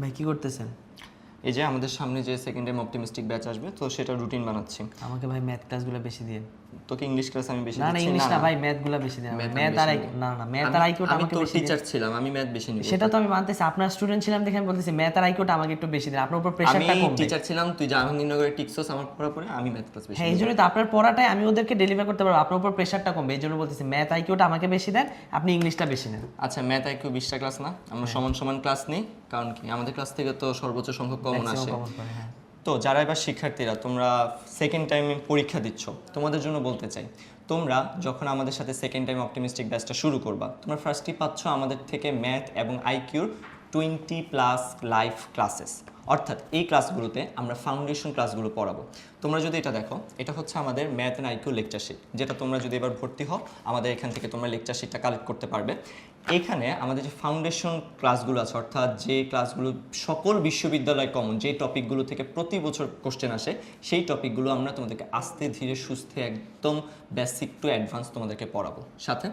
ভাই কি করতেছেন? এই যে আমাদের সামনে যে সেকেন্ড টাইম অপটিমিস্টিক ব্যাচ আসবে তো সেটা রুটিন বানাচ্ছি। আমাকে ভাই ম্যাথ ক্লাসগুলো বেশি দিয়ে। তোকে ইংলিশ ক্লাস আমি বেশি না না ইংলিশ না ভাই ম্যাথগুলো বেশি দেন ম্যাথ আর না না ম্যাথ আর আইকিউটা আমি আমাকে তোর বেশি দেন। টিচার ছিলাম আমি ম্যাথ বেশি নিব। সেটা তো আমি মানতেছি আপনার স্টুডেন্ট ছিলাম দেখে আমি বলতেছি ম্যাথ আর আইকিউটা আমাকে একটু বেশি দেন। আপনার উপর আমি প্রেশারটা কম দেন। টিচার ছিলাম তুই জাহাঙ্গীরনগরের টিকসোস আমার পড়া পরে আমি ম্যাথ ক্লাস বেশি হ্যাঁ এই জন্যই তো আপনার পড়াটাই আমি ওদেরকে ডেলিভার করতে পারব। আপনার উপর প্রেশারটা কমবে। এই জন্য বলতেছি ম্যাথ আইকিউটা আমাকে বেশি দেন আপনি ইংলিশটা বেশি নেন। আচ্ছা ম্যাথ আইকিউ বিশটা ক্লাস না। আমরা হ্যাঁ। সমান সমান ক্লাস নেই কারণ কি? আমাদের ক্লাস থেকে তো সর্বোচ্চ সংখ্যক কমন আসে হ্যাঁ। তো যারা এবার শিক্ষার্থীরা তোমরা সেকেন্ড টাইম পরীক্ষা দিচ্ছ তোমাদের জন্য বলতে চাই তোমরা যখন আমাদের সাথে সেকেন্ড টাইম অপটিমিস্টিক ব্যাচটা শুরু করবা তোমরা ফার্স্টই পাচ্ছ আমাদের থেকে ম্যাথ এবং আইকিউর টোয়েন্টি প্লাস লাইফ ক্লাসেস অর্থাৎ এই ক্লাসগুলোতে আমরা ফাউন্ডেশন ক্লাসগুলো পড়াবো। তোমরা যদি এটা দেখো, এটা হচ্ছে আমাদের math and IQ lecture sheet যেটা তোমরা যদি এবার ভর্তি হও, আমাদের এখান থেকে তোমরা লেকচার শিটটা কালেক্ট করতে পারবে। এখানে আমাদের যে ফাউন্ডেশন ক্লাসগুলো আছে, অর্থাৎ যে ক্লাসগুলো সকল বিশ্ববিদ্যালয় কমন যে টপিকগুলো থেকে প্রতি বছর কোশ্চেন আসে, সেই টপিকগুলো আমরা তোমাদেরকে আস্তে ধীরে সুস্থে একদম বেসিক টু অ্যাডভান্স তোমাদেরকে পড়াবো। সাথে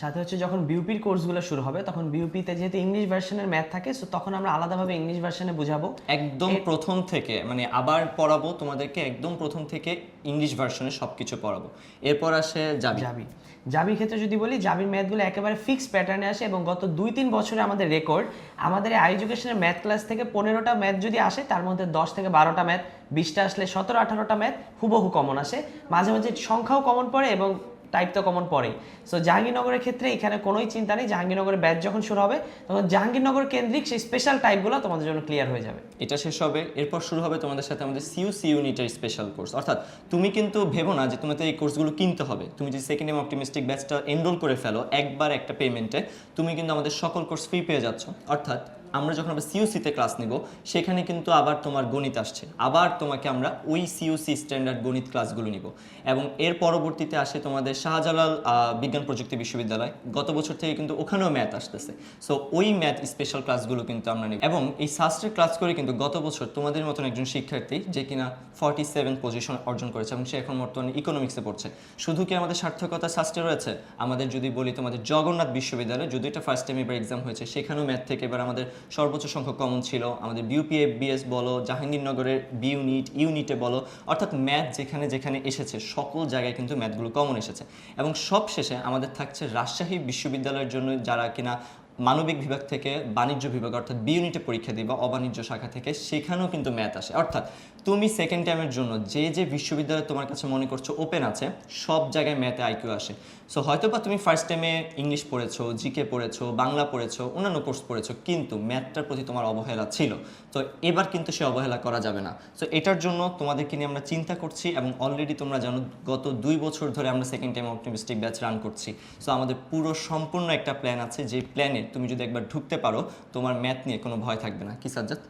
সাথে হচ্ছে যখন বিউপির কোর্সগুলো শুরু হবে তখন বিউপিতে যেহেতু ইংলিশ ভার্সনের ম্যাথ থাকে সো তখন আমরা আলাদাভাবে ইংলিশ ভার্সনে বুঝাবো। একদম প্রথম থেকে মানে আবার পড়াবো তোমাদেরকে একদম প্রথম থেকে ইংলিশ ভার্সনে সব কিছু পড়াবো। এরপর আসে যাবি জাবি জাবির ক্ষেত্রে যদি বলি জাবির ম্যাথগুলো একেবারে ফিক্সড প্যাটার্নে আসে এবং গত দুই তিন বছরে আমাদের রেকর্ড আমাদের এই এডুকেশনের ম্যাথ ক্লাস থেকে পনেরোটা ম্যাথ যদি আসে তার মধ্যে দশ থেকে বারোটা ম্যাথ বিশটা আসলে সতেরো আঠারোটা ম্যাথ হুবহু কমন আসে। মাঝে মাঝে সংখ্যাও কমন পড়ে এবং টাইপ তো কমন পড়েই সো জাহাঙ্গীরনগরের ক্ষেত্রে এখানে কোনোই চিন্তা নেই জাহাঙ্গীরনগরের ব্যাচ যখন শুরু হবে, তখন জাহাঙ্গীরনগর কেন্দ্রিক সেই স্পেশাল টাইপগুলো তোমাদের জন্য ক্লিয়ার হয়ে যাবে। এটা শেষ হবে, এরপর শুরু হবে তোমাদের সাথে আমাদের সিউ সি ইউনিটের স্পেশাল কোর্স অর্থাৎ তুমি কিন্তু ভেবো না যে তোমাদের এই কোর্সগুলো কিনতে হবে। তুমি যদি সেকেন্ড এম অপটিমিস্টিক ব্যাচটা এনরোল করে ফেলো, একবার একটা পেমেন্টে তুমি কিন্তু আমাদের সকল কোর্স ফ্রি পেয়ে যাচ্ছ। অর্থাৎ আমরা যখন আমরা সিইউসিতে ক্লাস নিব, সেখানে কিন্তু আবার তোমার গণিত আসছে। আবার তোমাকে আমরা ওই সিইউসি স্ট্যান্ডার্ড গণিত ক্লাসগুলো নিব। এবং এর পরবর্তীতে আসে তোমাদের শাহজালাল বিজ্ঞান প্রযুক্তি বিশ্ববিদ্যালয়। গত বছর থেকে কিন্তু ওখানেও ম্যাথ আসতেছে। সো ওই ম্যাথ স্পেশাল ক্লাসগুলো কিন্তু আমরা নিব। এবং এই শাস্ত্রের ক্লাস করে কিন্তু গত বছর তোমাদের মতন একজন শিক্ষার্থী যে কিনা ফর্টি সেভেন পজিশন অর্জন করেছে এবং সে এখন বর্তমানে ইকোনমিক্সে পড়ছে। শুধু কি আমাদের সার্থকতা শাস্ত্রে রয়েছে? আমাদের যদি বলি তোমাদের জগন্নাথ বিশ্ববিদ্যালয়, যদি এটা ফার্স্ট টাইম এবার এক্সাম হয়েছে, সেখানেও ম্যাথ থেকে এবার আমাদের সর্বোচ্চ সংখ্যক কমন ছিল। আমাদের বিউপিএফবিএস বলো, জাহাঙ্গীরনগরের বি ইউনিট ইউনিটে বলো, অর্থাৎ ম্যাথ যেখানে যেখানে এসেছে, সকল জায়গায় কিন্তু ম্যাথগুলো কমন এসেছে। এবং সবশেষে আমাদের থাকছে রাজশাহী বিশ্ববিদ্যালয়ের জন্য যারা কিনা মানবিক বিভাগ থেকে বাণিজ্য বিভাগ, অর্থাৎ বি ইউনিটে পরীক্ষা দিবা, অবাণিজ্য শাখা থেকে, সেখানেও কিন্তু ম্যাথ আসে। অর্থাৎ তুমি সেকেন্ড টাইমের জন্য যে যে বিশ্ববিদ্যালয় তোমার কাছে মনে করছ ওপেন আছে, সব জায়গায় ম্যাথে আইকিউ আসে। সো হয়তো বা তুমি ফার্স্ট টাইমে ইংলিশ পড়েছো জিকে পড়েছো, বাংলা পড়েছো, অন্যান্য কোর্স পড়েছো, কিন্তু ম্যাথটার প্রতি তোমার অবহেলা ছিল। তো এবার কিন্তু সে অবহেলা করা যাবে না। সো এটার জন্য তোমাদেরকে নিয়ে আমরা চিন্তা করছি এবং অলরেডি তোমরা জানো, গত দুই বছর ধরে আমরা second time optimistic batch run করছি। সো আমাদের পুরো সম্পূর্ণ একটা প্ল্যান আছে, যে প্ল্যানে তুমি যদি একবার ঢুকতে পারো, তোমার ম্যাথ নিয়ে কোনো ভয় থাকবে না। কি সাজ্জাদ?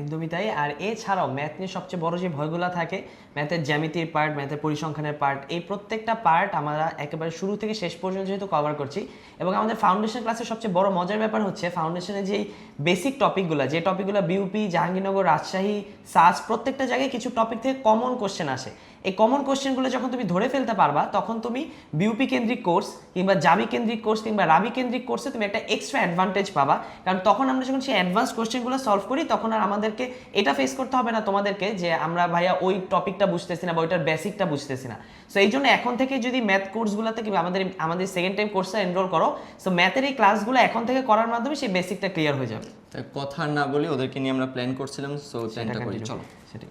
একদমই তাই। আর এছাড়াও ম্যাথ নিয়ে সবচেয়ে বড় যে ভয়গুলো থাকে ম্যাথের জ্যামিতির পার্ট ম্যাথের পরিসংখ্যানের পার্ট এই প্রত্যেকটা পার্ট আমরা একেবারে শুরু থেকে শেষ পর্যন্ত যেহেতু কভার করছি, এবং আমাদের ফাউন্ডেশন ক্লাসের সবচেয়ে বড় মজার ব্যাপার হচ্ছে ফাউন্ডেশনের যেই বেসিক টপিকগুলো যে টপিকগুলো বিউপি জাহাঙ্গীরনগর রাজশাহী সাস প্রত্যেকটা জায়গায় কিছু টপিক থেকে কমন কোশ্চেন আসে। এই কমন কোশ্চেনগুলো যখন তুমি ধরে ফেলতে পারবা তখন তুমি বিউপি কেন্দ্রিক কোর্স কিংবা জাবি কেন্দ্রিক কোর্স কিংবা রাবি কেন্দ্রিক কোর্সে তুমি একটা এক্সট্রা অ্যাডভান্টেজ পাবা। কারণ তখন আমরা যখন সেই অ্যাডভান্স কোশ্চেনগুলো সলভ করি তখন আর আমাদেরকে এটা ফেস করতে হবে না তোমাদেরকে যে আমরা ভাইয়া ওই টপিকটা বুঝতেছি না বা ওইটার বেসিকটা বুঝতেছি না। সো এই জন্য এখন থেকে যদি ম্যাথ কোর্সগুলোতে কিংবা আমাদের আমাদের সেকেন্ড টাইম কোর্সে এনরোল করো সো ম্যাথের এই ক্লাসগুলো এখন থেকে করার মাধ্যমে সেই বেসিকটা ক্লিয়ার হয়ে যাবে। কথা না বলে ওদেরকে নিয়ে আমরা প্ল্যান করছিলাম সো প্ল্যানটা করি চলো সেটাই।